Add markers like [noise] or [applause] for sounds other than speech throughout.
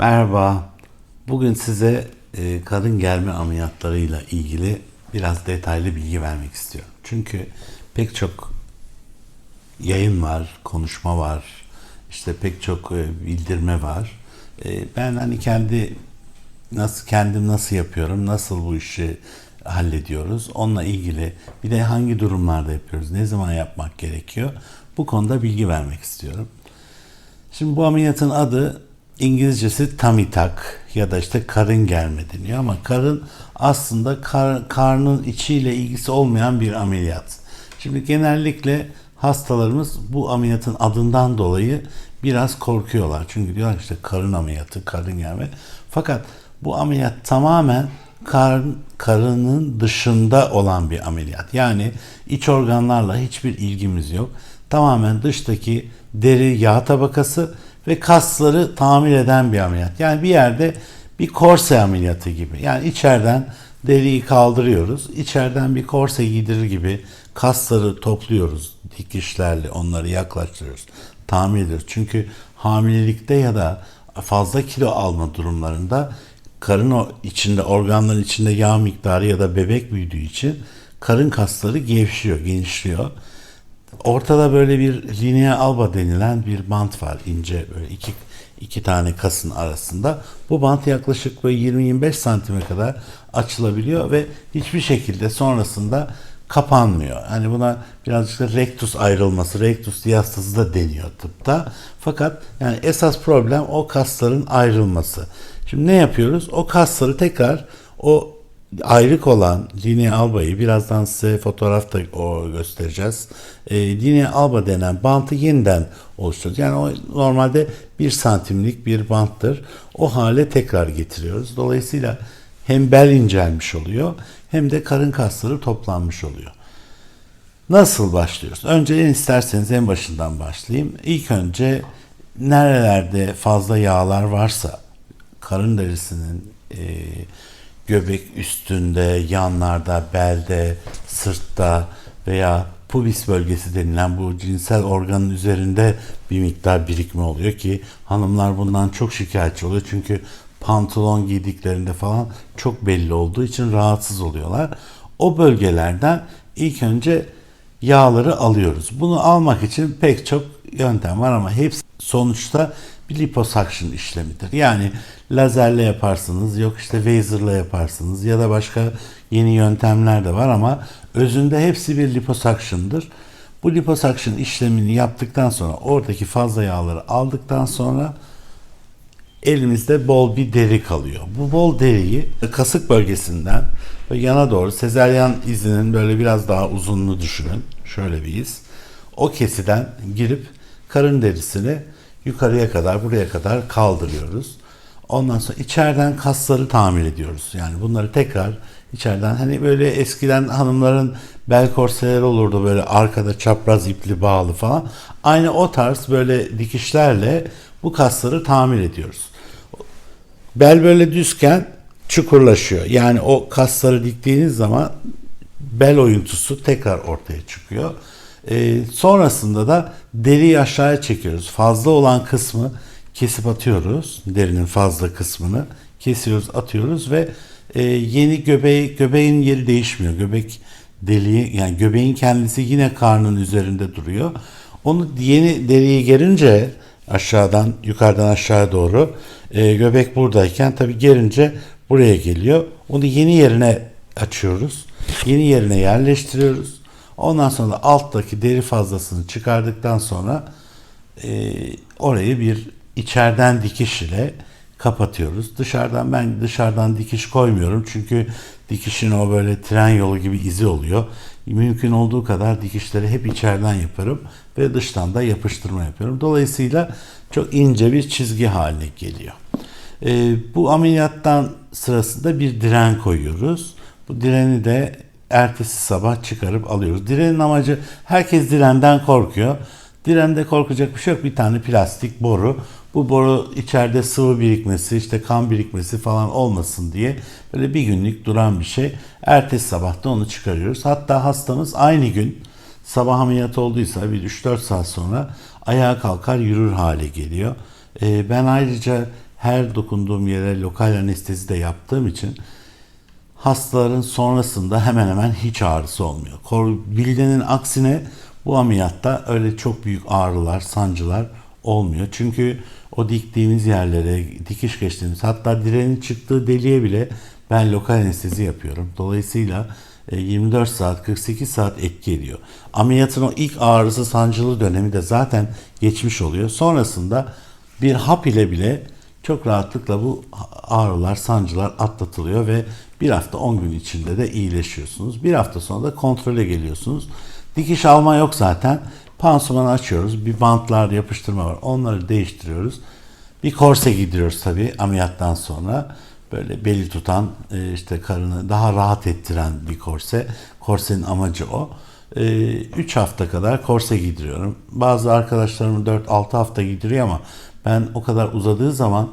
Merhaba. Bugün size e, karın germe ameliyatlarıyla ilgili biraz detaylı bilgi vermek istiyorum. Çünkü pek çok yayın var, konuşma var, işte pek çok e, bildirme var. E, ben hani kendi nasıl kendim nasıl yapıyorum, nasıl bu işi hallediyoruz, onunla ilgili bir de hangi durumlarda yapıyoruz, ne zaman yapmak gerekiyor, bu konuda bilgi vermek istiyorum. Şimdi bu ameliyatın adı İngilizcesi tummy tuck ya da işte karın germe deniyor ama karın aslında kar, karnın içiyle ilgisi olmayan bir ameliyat. Şimdi genellikle hastalarımız bu ameliyatın adından dolayı biraz korkuyorlar. Çünkü diyorlar işte karın ameliyatı, karın germe. Fakat bu ameliyat tamamen karın, karının dışında olan bir ameliyat. Yani iç organlarla hiçbir ilgimiz yok. Tamamen dıştaki deri, yağ tabakası ve kasları tamir eden bir ameliyat. Yani bir yerde bir korse ameliyatı gibi. Yani içeriden deriyi kaldırıyoruz. İçeriden bir korse giydirir gibi kasları topluyoruz dikişlerle onları yaklaştırıyoruz. Tamir ediyoruz. Çünkü hamilelikte ya da fazla kilo alma durumlarında karın içinde organların içinde yağ miktarı ya da bebek büyüdüğü için karın kasları gevşiyor, genişliyor. Ortada böyle bir linea alba denilen bir bant var ince böyle iki iki tane kasın arasında. Bu bant yaklaşık böyle 20-25 santime kadar açılabiliyor ve hiçbir şekilde sonrasında kapanmıyor. Hani buna birazcık da rectus ayrılması, rectus diastası da deniyor tıpta. Fakat yani esas problem o kasların ayrılması. Şimdi ne yapıyoruz? O kasları tekrar o ayrık olan linea alba'yı birazdan size fotoğrafta o göstereceğiz. E, linea alba denen bantı yeniden oluşturuyoruz. Yani o normalde bir santimlik bir banttır. O hale tekrar getiriyoruz. Dolayısıyla hem bel incelmiş oluyor hem de karın kasları toplanmış oluyor. Nasıl başlıyoruz? Önce en isterseniz en başından başlayayım. İlk önce nerelerde fazla yağlar varsa karın derisinin e, göbek üstünde, yanlarda, belde, sırtta veya pubis bölgesi denilen bu cinsel organın üzerinde bir miktar birikme oluyor ki hanımlar bundan çok şikayetçi oluyor. Çünkü pantolon giydiklerinde falan çok belli olduğu için rahatsız oluyorlar. O bölgelerden ilk önce yağları alıyoruz. Bunu almak için pek çok yöntem var ama hepsi sonuçta bir liposuction işlemidir. Yani lazerle yaparsınız, yok işte Vaser'la yaparsınız ya da başka yeni yöntemler de var ama özünde hepsi bir liposuction'dır. Bu liposuction işlemini yaptıktan sonra oradaki fazla yağları aldıktan sonra elimizde bol bir deri kalıyor. Bu bol deriyi kasık bölgesinden ve yana doğru sezeryan izinin böyle biraz daha uzunluğu düşünün. Şöyle bir iz. O kesiden girip karın derisini yukarıya kadar buraya kadar kaldırıyoruz. Ondan sonra içeriden kasları tamir ediyoruz. Yani bunları tekrar içeriden hani böyle eskiden hanımların bel korseleri olurdu böyle arkada çapraz ipli bağlı falan. Aynı o tarz böyle dikişlerle bu kasları tamir ediyoruz. Bel böyle düzken çukurlaşıyor. Yani o kasları diktiğiniz zaman bel oyuntusu tekrar ortaya çıkıyor. E, sonrasında da deriyi aşağıya çekiyoruz. Fazla olan kısmı kesip atıyoruz. Derinin fazla kısmını kesiyoruz, atıyoruz ve e, yeni göbeği göbeğin yeri değişmiyor. Göbek deliği yani göbeğin kendisi yine karnın üzerinde duruyor. Onu yeni deriyi gerince aşağıdan yukarıdan aşağı doğru e, göbek buradayken tabi gerince buraya geliyor. Onu yeni yerine açıyoruz. Yeni yerine yerleştiriyoruz. Ondan sonra alttaki deri fazlasını çıkardıktan sonra e, orayı bir içeriden dikiş ile kapatıyoruz. Dışarıdan ben dışarıdan dikiş koymuyorum çünkü dikişin o böyle tren yolu gibi izi oluyor. Mümkün olduğu kadar dikişleri hep içeriden yaparım ve dıştan da yapıştırma yapıyorum. Dolayısıyla çok ince bir çizgi haline geliyor. E, bu ameliyattan sırasında bir diren koyuyoruz. Bu direni de ertesi sabah çıkarıp alıyoruz. Direnin amacı herkes direnden korkuyor. Dirende korkacak bir şey yok. Bir tane plastik boru. Bu boru içeride sıvı birikmesi, işte kan birikmesi falan olmasın diye böyle bir günlük duran bir şey. Ertesi sabah da onu çıkarıyoruz. Hatta hastamız aynı gün sabah ameliyat olduysa bir 3-4 saat sonra ayağa kalkar yürür hale geliyor. Ee, ben ayrıca her dokunduğum yere lokal anestezi de yaptığım için hastaların sonrasında hemen hemen hiç ağrısı olmuyor. Bilinenin aksine bu ameliyatta öyle çok büyük ağrılar, sancılar olmuyor. Çünkü o diktiğimiz yerlere, dikiş geçtiğimiz hatta direnin çıktığı deliğe bile ben lokal anestezi yapıyorum. Dolayısıyla e, 24 saat, 48 saat etki ediyor. Ameliyatın o ilk ağrısı, sancılı dönemi de zaten geçmiş oluyor. Sonrasında bir hap ile bile çok rahatlıkla bu ağrılar, sancılar atlatılıyor ve bir hafta 10 gün içinde de iyileşiyorsunuz. Bir hafta sonra da kontrole geliyorsunuz. Dikiş alma yok zaten. Pansumanı açıyoruz. Bir bantlar, yapıştırma var. Onları değiştiriyoruz. Bir korse giydiriyoruz tabii ameliyattan sonra. Böyle beli tutan, e, işte karını daha rahat ettiren bir korse. Korsenin amacı o. 3 hafta kadar korse giydiriyorum. Bazı arkadaşlarım 4-6 hafta giydiriyor ama ben o kadar uzadığı zaman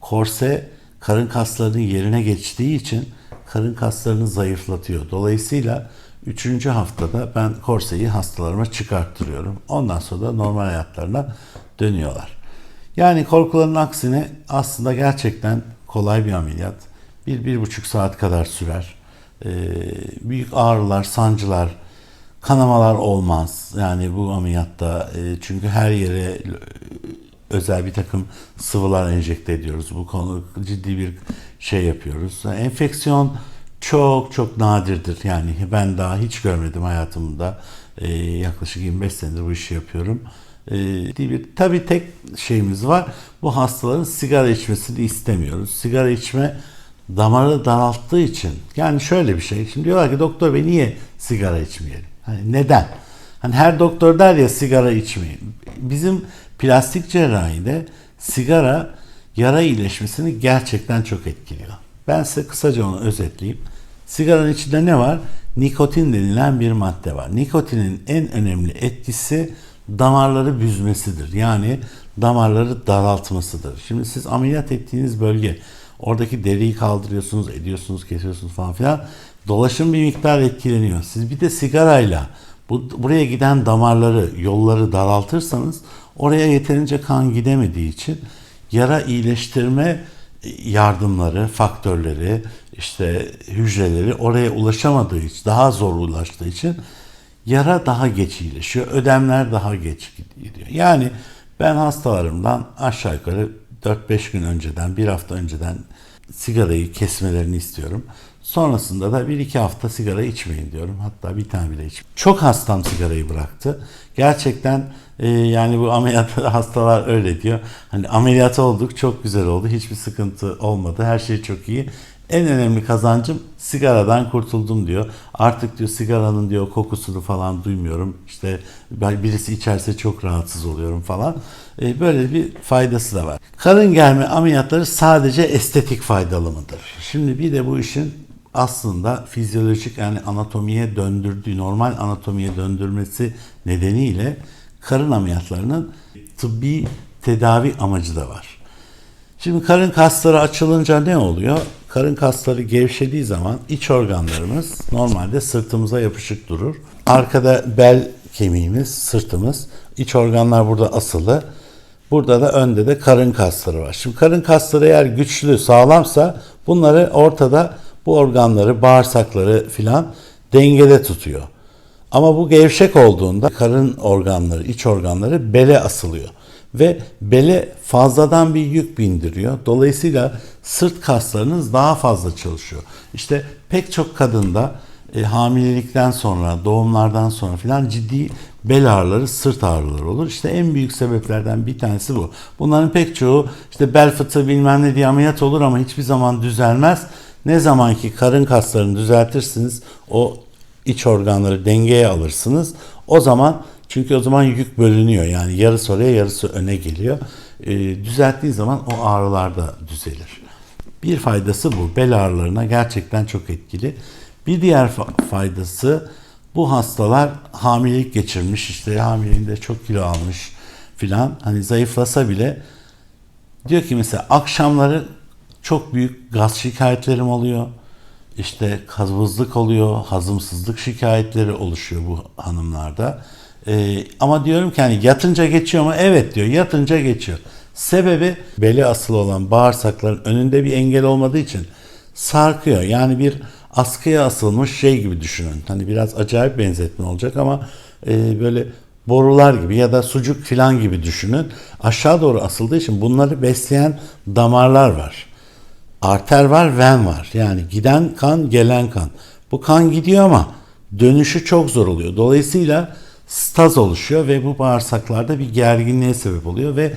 korse karın kaslarının yerine geçtiği için karın kaslarını zayıflatıyor. Dolayısıyla 3. haftada ben korseyi hastalarıma çıkarttırıyorum. Ondan sonra da normal hayatlarına dönüyorlar. Yani korkuların aksine aslında gerçekten kolay bir ameliyat. Bir, bir buçuk saat kadar sürer. Ee, büyük ağrılar, sancılar, kanamalar olmaz. Yani bu ameliyatta e, çünkü her yere özel bir takım sıvılar enjekte ediyoruz. Bu konu ciddi bir şey yapıyoruz. Enfeksiyon çok çok nadirdir. Yani ben daha hiç görmedim hayatımda. Ee, yaklaşık 25 senedir bu işi yapıyorum. Ee, tabii tek şeyimiz var. Bu hastaların sigara içmesini istemiyoruz. Sigara içme damarı daralttığı için. Yani şöyle bir şey. Şimdi diyorlar ki doktor bey niye sigara içmeyelim? Hani neden? Hani her doktor der ya sigara içmeyin. Bizim plastik cerrahide sigara yara iyileşmesini gerçekten çok etkiliyor. Ben size kısaca onu özetleyeyim. Sigaranın içinde ne var? Nikotin denilen bir madde var. Nikotinin en önemli etkisi damarları büzmesidir. Yani damarları daraltmasıdır. Şimdi siz ameliyat ettiğiniz bölge oradaki deriyi kaldırıyorsunuz, ediyorsunuz, kesiyorsunuz falan filan. Dolaşım bir miktar etkileniyor. Siz bir de sigarayla bu, buraya giden damarları, yolları daraltırsanız oraya yeterince kan gidemediği için yara iyileştirme yardımları, faktörleri, işte hücreleri oraya ulaşamadığı için, daha zor ulaştığı için yara daha geç iyileşiyor. Ödemler daha geç gidiyor. Yani ben hastalarımdan aşağı yukarı 4-5 gün önceden, bir hafta önceden sigarayı kesmelerini istiyorum. Sonrasında da bir iki hafta sigara içmeyin diyorum. Hatta bir tane bile içmeyin. Çok hastam sigarayı bıraktı. Gerçekten e, yani bu ameliyat [laughs] hastalar öyle diyor. Hani ameliyat olduk çok güzel oldu. Hiçbir sıkıntı olmadı. Her şey çok iyi. En önemli kazancım sigaradan kurtuldum diyor. Artık diyor sigaranın diyor kokusunu falan duymuyorum. İşte birisi içerse çok rahatsız oluyorum falan. E, böyle bir faydası da var. Karın germe ameliyatları sadece estetik faydalı mıdır? Şimdi bir de bu işin aslında fizyolojik yani anatomiye döndürdüğü, normal anatomiye döndürmesi nedeniyle karın ameliyatlarının tıbbi tedavi amacı da var. Şimdi karın kasları açılınca ne oluyor? Karın kasları gevşediği zaman iç organlarımız normalde sırtımıza yapışık durur. Arkada bel kemiğimiz, sırtımız, iç organlar burada asılı. Burada da önde de karın kasları var. Şimdi karın kasları eğer güçlü, sağlamsa bunları ortada bu organları, bağırsakları filan dengede tutuyor. Ama bu gevşek olduğunda karın organları, iç organları bele asılıyor ve bele fazladan bir yük bindiriyor. Dolayısıyla sırt kaslarınız daha fazla çalışıyor. İşte pek çok kadında e, hamilelikten sonra, doğumlardan sonra filan ciddi bel ağrıları, sırt ağrıları olur. İşte en büyük sebeplerden bir tanesi bu. Bunların pek çoğu işte bel fıtığı bilmem ne diye ameliyat olur ama hiçbir zaman düzelmez. Ne zaman ki karın kaslarını düzeltirsiniz, o iç organları dengeye alırsınız. O zaman çünkü o zaman yük bölünüyor. Yani yarısı oraya yarısı öne geliyor. E, düzelttiği zaman o ağrılar da düzelir. Bir faydası bu. Bel ağrılarına gerçekten çok etkili. Bir diğer fa- faydası bu hastalar hamilelik geçirmiş işte hamileliğinde çok kilo almış filan hani zayıflasa bile diyor ki mesela akşamları çok büyük gaz şikayetlerim oluyor. İşte kabızlık oluyor, hazımsızlık şikayetleri oluşuyor bu hanımlarda. Ee, ama diyorum ki hani yatınca geçiyor mu? Evet diyor, yatınca geçiyor. Sebebi beli asılı olan bağırsakların önünde bir engel olmadığı için sarkıyor. Yani bir askıya asılmış şey gibi düşünün. Hani biraz acayip benzetme olacak ama e, böyle borular gibi ya da sucuk filan gibi düşünün. Aşağı doğru asıldığı için bunları besleyen damarlar var. Arter var, ven var. Yani giden kan, gelen kan. Bu kan gidiyor ama dönüşü çok zor oluyor. Dolayısıyla staz oluşuyor ve bu bağırsaklarda bir gerginliğe sebep oluyor ve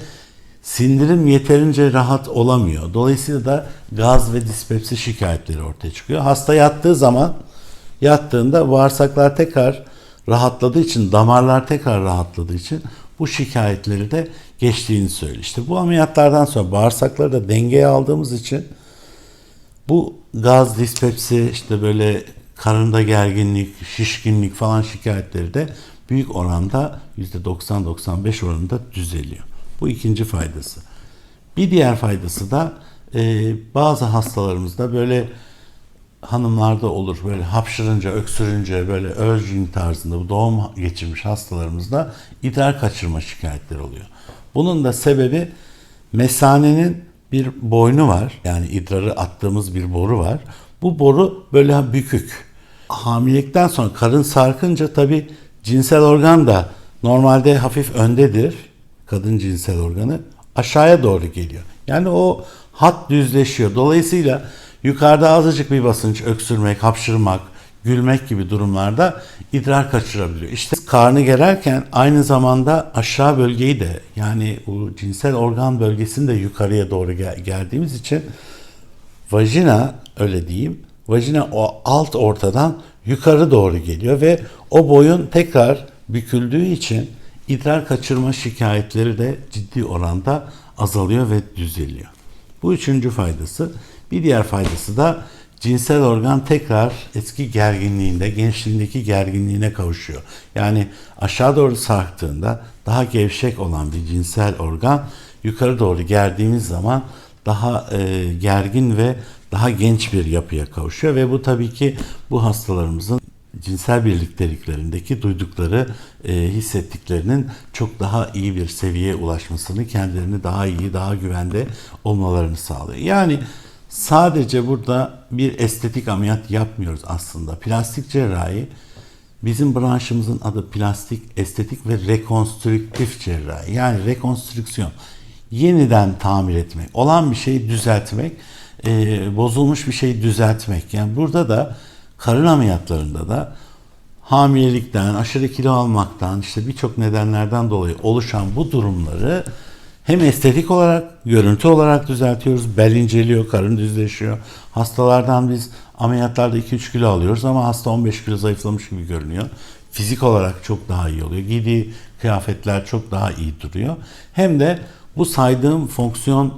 sindirim yeterince rahat olamıyor. Dolayısıyla da gaz ve dispepsi şikayetleri ortaya çıkıyor. Hasta yattığı zaman yattığında bağırsaklar tekrar rahatladığı için, damarlar tekrar rahatladığı için bu şikayetleri de geçtiğini söylüyor. İşte bu ameliyatlardan sonra bağırsakları da dengeye aldığımız için bu gaz, dispepsi, işte böyle karında gerginlik, şişkinlik falan şikayetleri de büyük oranda %90-95 oranında düzeliyor. Bu ikinci faydası. Bir diğer faydası da e, bazı hastalarımızda böyle hanımlarda olur böyle hapşırınca, öksürünce böyle urging tarzında bu doğum geçirmiş hastalarımızda idrar kaçırma şikayetleri oluyor. Bunun da sebebi mesanenin bir boynu var. Yani idrarı attığımız bir boru var. Bu boru böyle bükük. Hamilelikten sonra karın sarkınca tabi cinsel organ da normalde hafif öndedir. Kadın cinsel organı aşağıya doğru geliyor. Yani o hat düzleşiyor. Dolayısıyla yukarıda azıcık bir basınç, öksürmek, hapşırmak, gülmek gibi durumlarda idrar kaçırabiliyor. İşte karnı gererken aynı zamanda aşağı bölgeyi de yani bu cinsel organ bölgesini de yukarıya doğru gel- geldiğimiz için vajina öyle diyeyim. Vajina o alt ortadan yukarı doğru geliyor ve o boyun tekrar büküldüğü için idrar kaçırma şikayetleri de ciddi oranda azalıyor ve düzeliyor. Bu üçüncü faydası. Bir diğer faydası da cinsel organ tekrar eski gerginliğinde, gençliğindeki gerginliğine kavuşuyor. Yani aşağı doğru sarktığında daha gevşek olan bir cinsel organ yukarı doğru geldiğimiz zaman daha e, gergin ve daha genç bir yapıya kavuşuyor ve bu tabii ki bu hastalarımızın cinsel birlikteliklerindeki duydukları, e, hissettiklerinin çok daha iyi bir seviyeye ulaşmasını, kendilerini daha iyi, daha güvende olmalarını sağlıyor. Yani sadece burada bir estetik ameliyat yapmıyoruz aslında. Plastik cerrahi Bizim branşımızın adı plastik, estetik ve rekonstrüktif cerrahi. Yani rekonstrüksiyon. Yeniden tamir etmek, olan bir şeyi düzeltmek, e, bozulmuş bir şeyi düzeltmek. Yani burada da karın ameliyatlarında da hamilelikten, aşırı kilo almaktan, işte birçok nedenlerden dolayı oluşan bu durumları hem estetik olarak, görüntü olarak düzeltiyoruz. Bel inceliyor, karın düzleşiyor. Hastalardan biz ameliyatlarda 2-3 kilo alıyoruz ama hasta 15 kilo zayıflamış gibi görünüyor. Fizik olarak çok daha iyi oluyor. Giydiği kıyafetler çok daha iyi duruyor. Hem de bu saydığım fonksiyon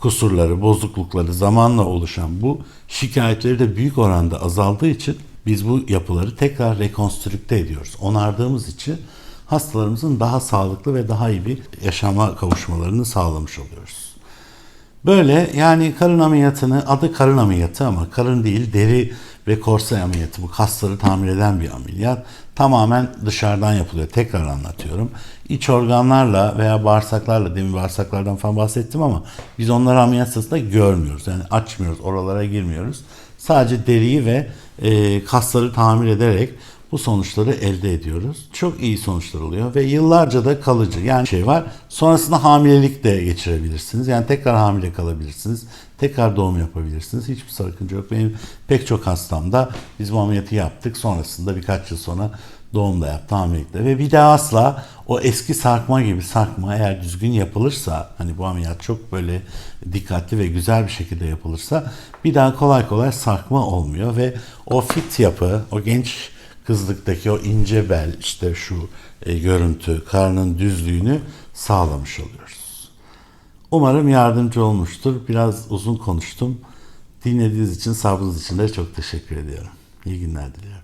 kusurları, bozuklukları zamanla oluşan bu şikayetleri de büyük oranda azaldığı için biz bu yapıları tekrar rekonstrükte ediyoruz. Onardığımız için hastalarımızın daha sağlıklı ve daha iyi bir yaşama kavuşmalarını sağlamış oluyoruz. Böyle yani karın ameliyatını adı karın ameliyatı ama karın değil deri ve korse ameliyatı bu kasları tamir eden bir ameliyat. Tamamen dışarıdan yapılıyor. Tekrar anlatıyorum. İç organlarla veya bağırsaklarla demin bağırsaklardan falan bahsettim ama biz onları ameliyat sırasında görmüyoruz. Yani açmıyoruz, oralara girmiyoruz. Sadece deriyi ve e, kasları tamir ederek bu sonuçları elde ediyoruz. Çok iyi sonuçlar oluyor ve yıllarca da kalıcı. Yani şey var. Sonrasında hamilelik de geçirebilirsiniz. Yani tekrar hamile kalabilirsiniz. Tekrar doğum yapabilirsiniz. Hiçbir sakınca yok. Benim pek çok hastamda biz bu ameliyatı yaptık. Sonrasında birkaç yıl sonra doğum da yaptı hamilelikte ve bir daha asla o eski sarkma gibi sarkma eğer düzgün yapılırsa hani bu ameliyat çok böyle dikkatli ve güzel bir şekilde yapılırsa bir daha kolay kolay sarkma olmuyor ve o fit yapı o genç kızlıktaki o ince bel işte şu e, görüntü karnın düzlüğünü sağlamış oluyoruz. Umarım yardımcı olmuştur. Biraz uzun konuştum. Dinlediğiniz için, sabrınız için de çok teşekkür ediyorum. İyi günler diliyorum.